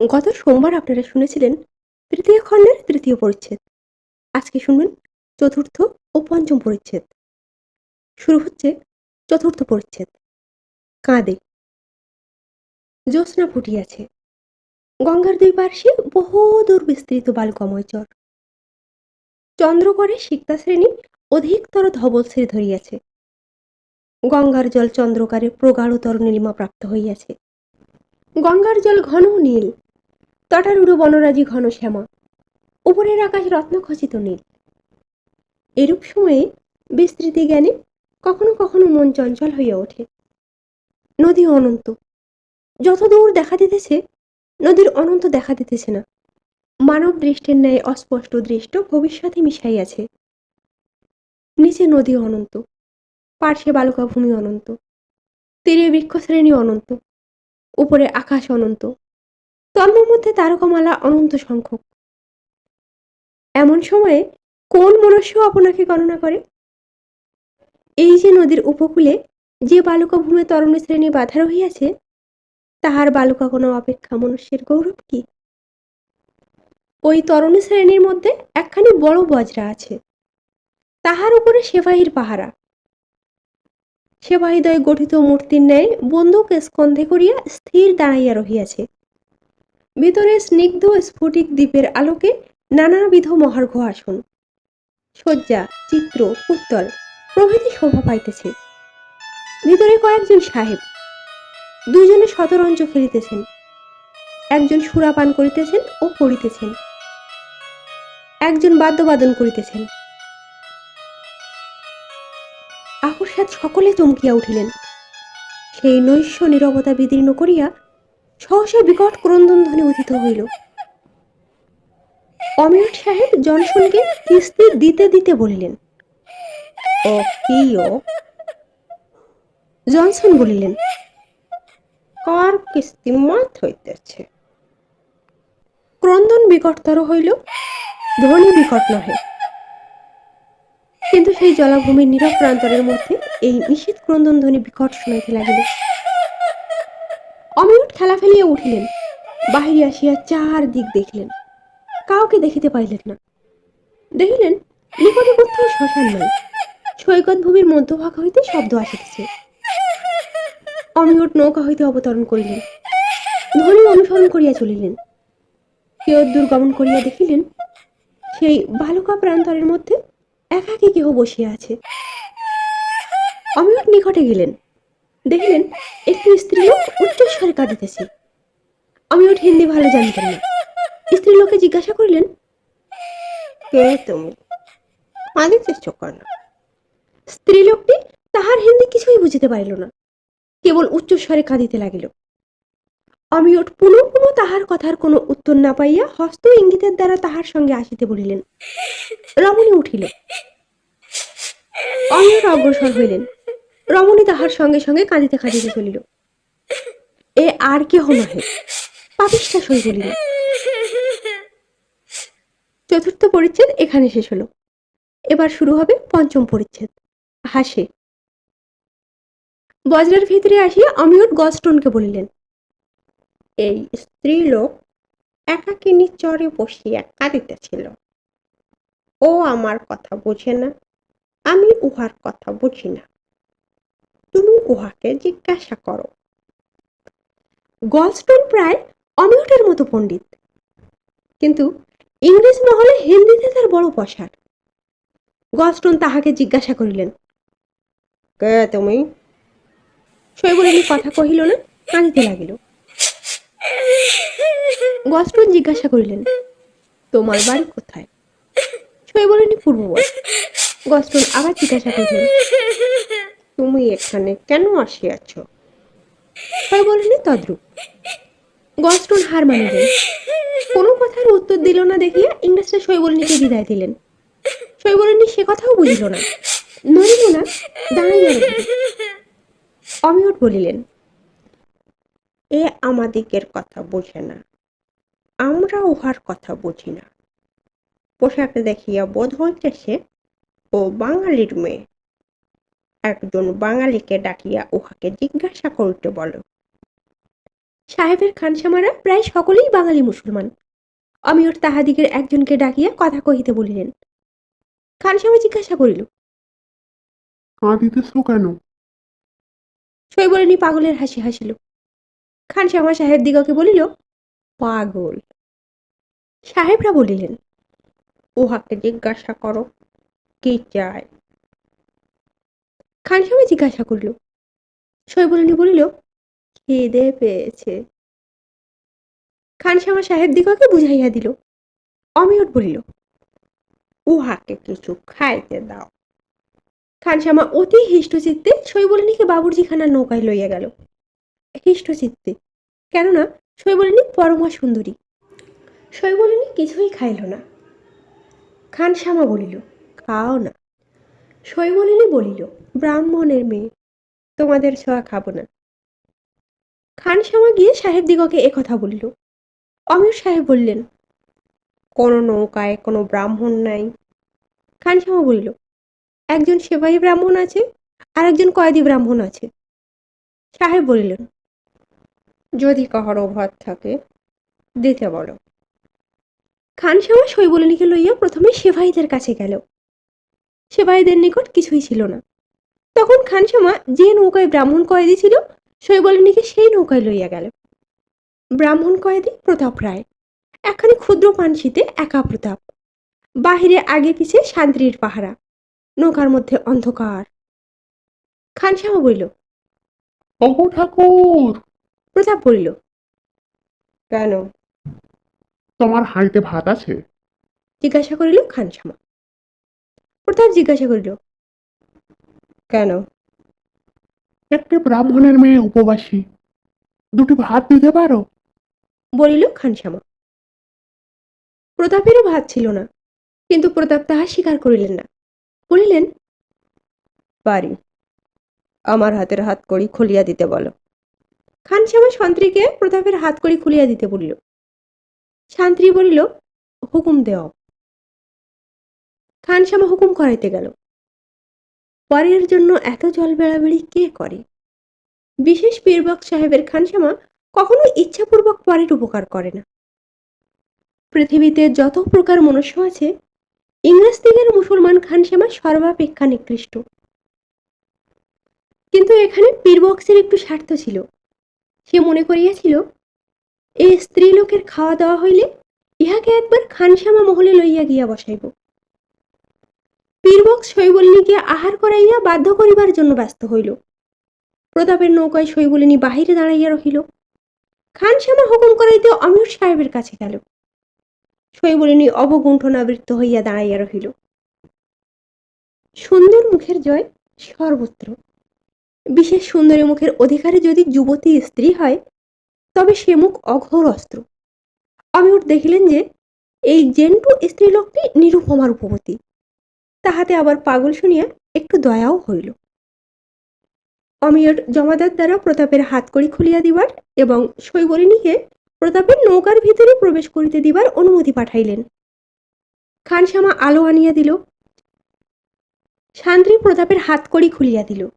গত সোমবার আপনারা শুনেছিলেন তৃতীয় খণ্ডের তৃতীয় পরিচ্ছেদ। আজকে শুনবেন চতুর্থ ও পঞ্চম পরিচ্ছেদ। শুরু হচ্ছে চতুর্থ পরিচ্ছেদ। কাঁদে। জ্যোৎস্না ফুটিয়াছে। গঙ্গার দুই পার্শ্বে বহু দূর বিস্তৃত বালুকাময় চর। চন্দ্রকরে সিক্তা শ্রেণি অধিকতর ধবলশ্রী ধরিয়াছে। গঙ্গার জল চন্দ্রকারে প্রগাঢ়তর নীলিমা প্রাপ্ত হইয়াছে। গঙ্গার জল ঘন নীল। তটারুড়ো বনরাজি ঘন শ্যামা। উপরের আকাশ রত্নখচিত নীল। এরূপ সময়ে বিস্তৃতি জ্ঞানে কখনো কখনো মন চঞ্চল হইয়া ওঠে। নদী অনন্ত। যত দূর দেখা দিতেছে, নদীর অনন্ত দেখা দিতেছে না। মানব দৃষ্টির ন্যায় অস্পষ্ট দৃষ্ট ভবিষ্যতে মিশাইয়াছে। নিচে নদী অনন্ত। পার্শ্বে বালুকা ভূমি অনন্ত। তীরে বৃক্ষশ্রেণী অনন্ত। উপরে আকাশ অনন্ত। তন্মর মধ্যে তারকামালা অনন্ত সংখ্যক। এমন সময়ে কোন মনুষ্য আপনাকে গণনা করে? এই যে নদীর উপকূলে যে বালুকা ভূমে তরুণ শ্রেণি বাধা রহিয়াছে, তাহার বালুকা কোনো অপেক্ষা মনুষ্যের গৌরব কি? ওই তরুণ শ্রেণির মধ্যে একখানি বড় বজরা আছে। তাহার উপরে সেবাহির পাহারা। সেবাহিদয় গঠিত মূর্তির ন্যায় বন্দুক স্কন্ধে করিয়া স্থির দাঁড়াইয়া রহিয়াছে। ভিতরে স্নিগ্ধ স্ফটিক দ্বীপের আলোকে নানাবিধ মহার্ঘ আসন। শয্যা, চিত্র উত্তল প্রভৃতি শোভা পাইতেছে। ভিতরে কয়েকজন সাহেব। দুজনে শতরঞ্জ খেলিতেছেন। একজন সুরাপান করিতেছেন ও পড়িতেছেন। একজন বাদ্যবাদন করিতেছেন। আকস্মাৎ সকলে চমকিয়া উঠিলেন। সেই নৈশ নীরবতা বিদীর্ণ করিয়া সহসা বিকট ক্রন্দন ধ্বনি উদিত হইল। অমিত সাহেব জনসনকে কিস্তি দিতে দিতে বলিলেন। জনসন বলিলেন, কার কিস্তি মাত হইতেছে? ক্রন্দন বিকটতর হইল, ধ্বনি বিকট নহে। কিন্তু সেই জলাভূমির নীরব প্রান্তরের মধ্যে এই নিষেধ ক্রন্দন ধ্বনি বিকট শুনাইতে লাগিল। অমিউট খেলা ফেলিয়া উঠিলেন। বাহিরে আসিয়া চার দিক দেখলেন। কাউকে দেখিতে পাইলেন না। দেখিলেন নিকটে কোথাও শ্মশান নাই। সৈকত ভূমির মধ্যভাগ হইতে শব্দ আসিতেছে। অমিয়ট নৌকা হইতে অবতরণ করিলেন। ধ্বনি অনুসরণ করিয়া চলিলেন। কেউ দুর্গমন করিয়া দেখিলেন, সেই বালুকা প্রান্তরের মধ্যে একাকী কেহ বসিয়া আছে। অমিয়ট নিকটে গেলেন। দেখিলেন, একটি স্ত্রীলোক উচ্চস্বরে কাঁদিতেছে। অমিয়ট হিন্দি ভালো জানতেন না। স্ত্রীলোকে জিজ্ঞাসা করিলেন, কে তুমি? কাঁদিতেছ কেন স্ত্রীলোকটি তাহার হিন্দি কিছুই বুঝিতে পারিল না, কেবল উচ্চস্বরে কাঁদিতে লাগিল। অমিয়ট পুনঃ পুনঃ তাহার কথার কোনো উত্তর না পাইয়া হস্ত ইঙ্গিতের দ্বারা তাহার সঙ্গে আসিতে বলিলেন। রমণী উঠিল। অমিয়ট অগ্রসর হইলেন। রমণী তাহার সঙ্গে সঙ্গে কাঁদিতে কাঁদিতে চলিল এ আর কেহ নহে, পাপিষ্ঠা সই বলিল। চতুর্থ পরিচ্ছেদ এখানে শেষ হলো। এবার শুরু হবে পঞ্চম পরিচ্ছেদ। হাসে। বজ্রের ভিতরে আসিয়া অমিয়ট গস্টনকে বলিলেন, এই স্ত্রী লোক একাকিনী চরে বসিয়া কাঁদিতেছিল। ও আমার কথা বোঝে না, আমি উহার কথা বুঝি না। তুমি উহাকে জিজ্ঞাসা করো। গলস্টোন প্রায় অমিউটের মতো পণ্ডিত। কিন্তু ইংরেজ নহলে হিন্দিতে তার বড় পসার গলস্টোন তাহাকে জিজ্ঞাসা করিলেন, কে তুমি? শৈবলিনী কথা কহিল না, কাঁদিতে লাগিল। গলস্টোন জিজ্ঞাসা করিলেন, তোমার বাড়ি কোথায়? শৈবলিনী পূর্ববর্ষ গস্টন আবার জিজ্ঞাসা করিলেন তুমি এখানে কেন আসিয়াছ শৈবলিনী তদ্রুপ। গস্টন হার মানিলেন কোনো কথার উত্তর দিল না দেখিয়া ইংরেজরা শৈবলিনীকে বিদায় দিলেন। শৈবলিনী সে কথাও বুঝিল না। নড়িল না দাঁড়াইয়া অমিয়ট বলিলেন, এ আমাদিগের কথা বোঝে না। আমরা উহার কথা বুঝি না। পোশাক দেখিয়া বোধ হইতেছে ও বাঙালির মেয়ে। একজন বাঙালিকে ডাকিয়া উহাকে জিজ্ঞাসা করিতে বলো। সাহেবের খানসামারা প্রায় সকলেই বাঙালি মুসলমান। অমিয়র তাহাদিগের একজনকে ডাকিয়া কথা কহিতে বলিলেন। খানসামা জিজ্ঞাসা করিল কাঁদিতেছ কেন? শৈবলিনী পাগলের হাসি হাসিল। খানসামা সাহেব দিগকে বলিল পাগল। সাহেবরা বলিলেন উহাকে জিজ্ঞাসা করো কি চায়? খানসামা জিজ্ঞাসা করিল। শৈবলিনী বলিল, খিদে পেয়েছে। খানসামা সাহেব দিগকে বুঝাইয়া দিল। অমিয়ট বলিল, উহাকে কিছু খাইতে দাও। খানসামা অতি হিষ্টচিত্তে শৈবলিনীকে বাবুর্চিখানার নৌকায় লইয়া গেল। হিষ্টচিত্তে, কেননা শৈবলিনী পরমা সুন্দরী। শৈবলিনী কিছুই খাইল না। খানসামা বলিল, খাও না। শৈবলিনী বলিল, ব্রাহ্মণের মেয়ে, তোমাদের ছোঁয়া খাব না। খান খানসামা গিয়ে সাহেব দিগকে একথা বলিল। অমির সাহেব বললেন, কোনো নৌকায় কোনো ব্রাহ্মণ নাই। খান খানসামা বলিল, একজন সেবাই ব্রাহ্মণ আছে, আর একজন কয়েদি ব্রাহ্মণ আছে। সাহেব বলিলেন, যদি কাহারও ভাত থাকে, দিতে বলো। খান খানসামা শৈবলিনীকে লইয়া প্রথমে সেবাইদের কাছে গেল। সেবাইদের নিকট কিছুই ছিল না। তখন খানসামা যে নৌকায় ব্রাহ্মণ কয়েদি ছিল শৈবলিনীকে সেই নৌকায় লইয়া গেল। ব্রাহ্মণ কয়েদি প্রতাপ রায়। একখানি ক্ষুদ্র পানশিতে একা প্রতাপ। বাহিরে আগে পিছে শান্তির পাহারা। নৌকার মধ্যে অন্ধকার। খানসামা বলিল ওগো ঠাকুর! প্রতাপ বলিল কেন? তোমার হাঁড়িতে ভাত আছে? জিজ্ঞাসা করিল খানসামা। প্রতাপ জিজ্ঞাসা করিল কেন? একটি ব্রাহ্মণের মেয়ে উপবাসী দুটি ভাত দিতে পারো? বলিল খানসামা। প্রতাপেরও ভাত ছিল না কিন্তু প্রতাপ তাহা স্বীকার করিলেন না। বলিলেন পারি আমার হাতের হাত কড়ি খুলিয়া দিতে বলো। খানশ্যামা সন্ত্রীকে প্রতাপের হাত কড়ি খুলিয়া দিতে বলিল। শান্ত্রী বলিল হুকুম দেও। খানশ্যামা হুকুম করাইতে গেল। পরের জন্য এত জল বেড়াবেড়ি কে করে? বিশেষ পীরবক সাহেবের খানশ্যামা কখনো ইচ্ছাপূর্বক পরের উপকার করে না। পৃথিবীতে যত প্রকার মনুষ্য আছে, ইংরেজ দিকের মুসলমান খানশ্যামা সর্বাপেক্ষা নিকৃষ্ট। কিন্তু এখানে পীরবক্সের একটু স্বার্থ ছিল। সে মনে করিয়াছিল, এই স্ত্রীলোকের খাওয়া দাওয়া হইলে ইহাকে একবার খানশ্যামা মহলে লইয়া গিয়া বসাইব। পীরবক্স শৈবলিনীকে আহার করাইয়া বাধ্য করিবার জন্য ব্যস্ত হইল। প্রতাপের নৌকায় শৈবলিনী বাহিরে দাঁড়াইয়া রহিল। খানশ্যামা হুকুম করাইতে অমির সাহেবের কাছে গেল। শৈবলিনী অবগুণ্ঠনাবৃত্ত হইয়া দাঁড়াইয়া রহিল। সুন্দর মুখের জয় সর্বত্র। বিশেষ সুন্দরী মুখের অধিকারে যদি যুবতী স্ত্রী হয়, তবে সে মুখ অঘোর অস্ত্র। অমিউর দেখিলেন যে, এই জেন্টু স্ত্রীলোকটি নিরুপমার রূপবতী তাহাতে আবার পাগল শুনিয়া একটু দয়াও হইল। অমিয়র জমাদার দ্বারা প্রতাপের হাত হাতকড়ি খুলিয়া দিবার এবং শৈবলিনীকে প্রতাপের নৌকার ভিতরে প্রবেশ করিতে দিবার অনুমতি পাঠাইলেন। খানশ্যামা আলো আনিয়া দিল। শান্ত্রী প্রতাপের হাত হাতকড়ি খুলিয়া দিল।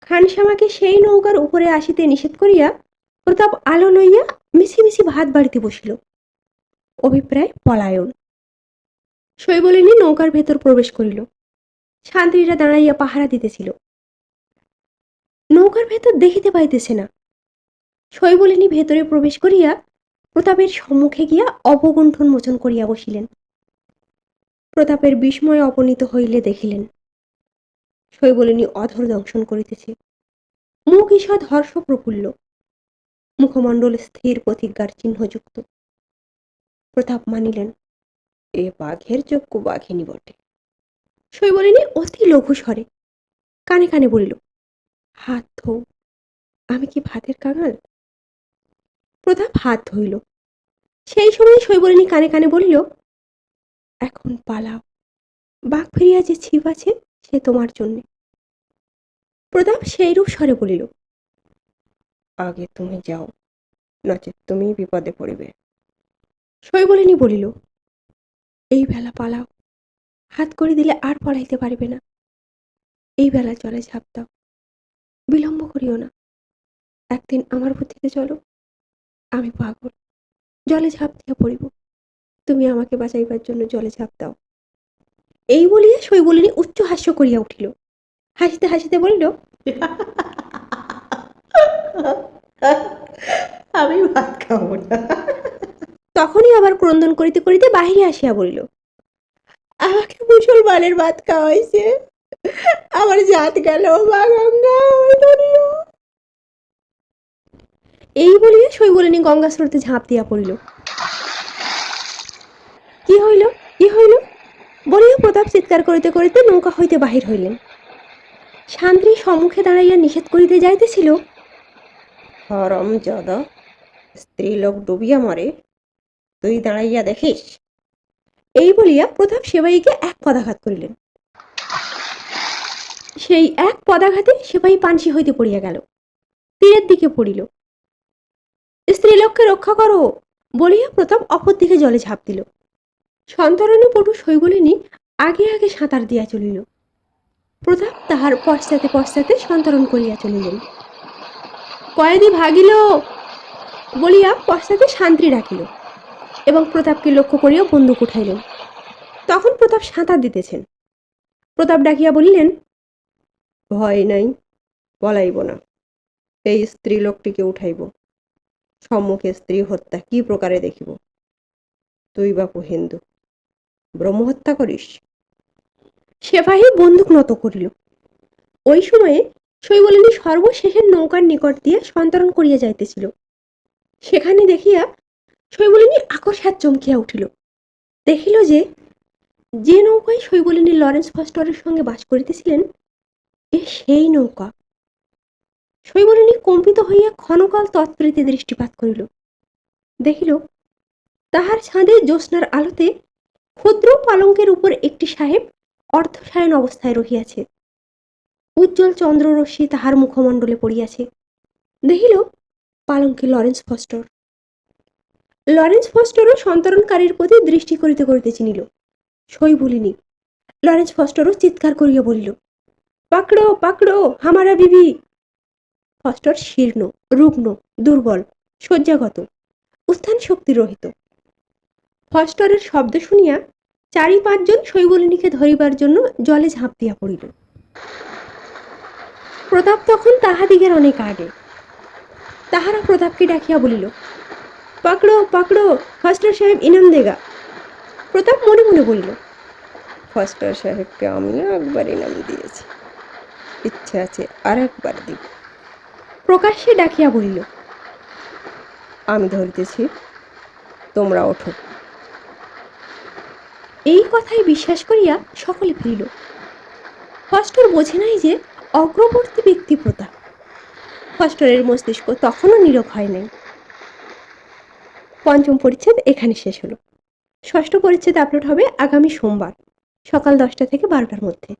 খানশ্যামাকে সেই নৌকার উপরে আসিতে নিষেধ করিয়া প্রতাপ আলো লইয়া মিছি মিছি ভাত বাড়িতে বসিল। অভিপ্রায় পলায়ন। শৈবলিনী নৌকার ভেতর প্রবেশ করিল। শান্ত্রীরা দাঁড়াইয়া পাহারা দিতেছিল। নৌকার ভেতর দেখিতে পাইতেছে না। শৈবলিনী ভেতরে প্রবেশ করিয়া প্রতাপের সম্মুখে গিয়া অবগুণ্ঠন মোচন করিয়া বসিলেন। প্রতাপের বিস্ময় অপনীত হইলে দেখিলেন, শৈবলিনী অধর দংশন করিতেছে। মুখ ঈষৎ হর্ষ প্রফুল্ল মুখমণ্ডল স্থির প্রতিজ্ঞার চিহ্নযুক্ত। প্রতাপ মানিলেন এ বাঘের যোগ্য বাঘিনী বটে। শৈবলিনী অতি লঘু স্বরে কানে কানে বলিল, হাত ধো, আমি কি ভাতের কাঙাল? প্রতাপ হাত ধইল। সেই সময় শৈবলিনী কানে কানে বলিল, এখন পালাও, বাঘ ফিরিয়া যে ছিপ আছে, সে তোমার জন্যে। প্রতাপ সেইরূপ স্বরে বলিল, আগে তুমি যাও, নচেত তুমি বিপদে পড়িবে। শৈবলিনী বলিল এই বেলা পালাও। হাত করে দিলে আর পলাইতে পারবে না। এই বেলা চলে ঝাঁপ দাও। বিলম্ব করিও না। একদিন আমার বুদ্ধিতে চলো। আমি পাগল। জলে ঝাঁপ দিয়া পড়িব। তুমি আমাকে বাঁচাইবার জন্য জলে ঝাঁপ দাও। এই বলিয়া শৈবলিনী উচ্চ হাস্য করিয়া উঠিল। হাসিতে হাসিতে বলিল, আমি ভাত খাব না। তখনই আবার ক্রন্দন করিতে করিতে বাহিরে আসিয়া বলিল, আমাকে মুসলমানের ভাত খাওয়াইছে। আমার জাত গেল মা গঙ্গা এই বলিয়া শৈবলিনী গঙ্গা স্রোতে ঝাঁপ দিয়া পড়িল। কি হইল? কি হইল? বলিয়া প্রতাপ চিৎকার করিতে করিতে নৌকা হইতে বাহির হইলেন। শান্তি সম্মুখে দাঁড়াইয়া নিষেধ করিতে যাইতেছিল, হরম জাদা স্ত্রী লোক ডুবিয়া মরে তুই দাঁড়াইয়া দেখিস। এই বলিয়া প্রতাপ সেবাইকে এক পদাঘাত করিলেন। সেই এক পদাঘাতে সেবাই পানসি হইতে পড়িয়া গেল। তীরের দিকে পড়িল। স্ত্রীলোককে রক্ষা করো বলিয়া প্রতাপ অপর দিকে জলে ঝাঁপ দিল। সন্তরণে পটু শৈবলিনী আগে আগে সাঁতার দিয়া চলিল। প্রতাপ তাহার পশ্চাতে পশ্চাতে সন্তরণ করিয়া চলিলেন। কয়েদি ভাগিল বলিয়া পশ্চাতে শান্তি ডাকিল এবং প্রতাপকে লক্ষ্য করিয়া বন্দুক উঠাইলেন। তখন প্রতাপ সাঁতার দিতেছেন। প্রতাপ ডাকিয়া বলিলেন, ভয় নাই, পলাইব না। এই স্ত্রী লোকটিকে উঠাইব। সম্মুখে স্ত্রী হত্যা কি প্রকারে দেখিব? তুই বাপু হিন্দু ব্রহ্মহত্যা করিস? সেবাহী বন্দুক নত করিল। ওই সময়ে শৈবলিনী সর্বশেষের নৌকার নিকট দিয়া সন্তরণ করিয়া যাইতেছিল। সেখানে দেখিয়া শৈবলিনী আকস্মাত চমকিয়া উঠিল। দেখিল যে যে নৌকায় শৈবলিনী লরেন্স ফস্টরের সঙ্গে বাস করিতেছিলেন, এ সেই নৌকা। শৈবলিনী কম্পিত হইয়া ক্ষণকাল তৎপ্রীতি দৃষ্টিপাত করিল। দেখিল, তাহার ছাঁদে জ্যোৎস্নার আলোতে ক্ষুদ্র পালঙ্কের উপর একটি সাহেব অর্ধশায়ন অবস্থায় রহিয়াছে। উজ্জ্বল চন্দ্ররশ্মি তাহার মুখমণ্ডলে পড়িয়াছে। দেখিল, পালঙ্কে লরেন্স ফস্টর। লরেন্স ফস্টরও সন্তরণকারীর প্রতি দৃষ্টি করিতে করিতে চিনিল। সই বলিনি। লরেন্স ফস্টরও চিৎকার করিয়া বলিল, পাকড়ো পাকড়ো, হামারা বিবি! ফস্টর শীর্ণ, রুগ্ন, দুর্বল, শয্যাগত উত্থান শক্তি রহিত। ফস্টরের শব্দ শুনিয়া চারি পাঁচজন শৈবলিনীকে ধরিবার জন্য জলে ঝাঁপ দিয়া পড়িল। প্রতাপ তখন তাহাদিগের অনেক আগে। তাহারা প্রতাপকে ডাকিয়া বলিল পাকড়ো পাকড়ো ফাস্টার সাহেব ইনাম দেগা। প্রতাপ মনে মনে বলিল ফাস্টার সাহেবকে আমিও একবার ইনাম দিয়েছি। ইচ্ছে আছে আর একবার দিব। প্রকাশ্যে ডাকিয়া বলিল, আমি ধরিতেছি, তোমরা ওঠো। এই কথাই বিশ্বাস করিয়া সকলে ফিরিল। ফস্টর বোঝে নাই যে অগ্রবর্তী ব্যক্তি প্রতাপ। ফস্টরের মস্তিষ্ক তখনও নীরব হয় নাই। পঞ্চম পরিচ্ছেদ এখানে শেষ হলো। ষষ্ঠ পরিচ্ছেদ আপলোড হবে আগামী সোমবার, সকাল দশটা থেকে বারোটার মধ্যে।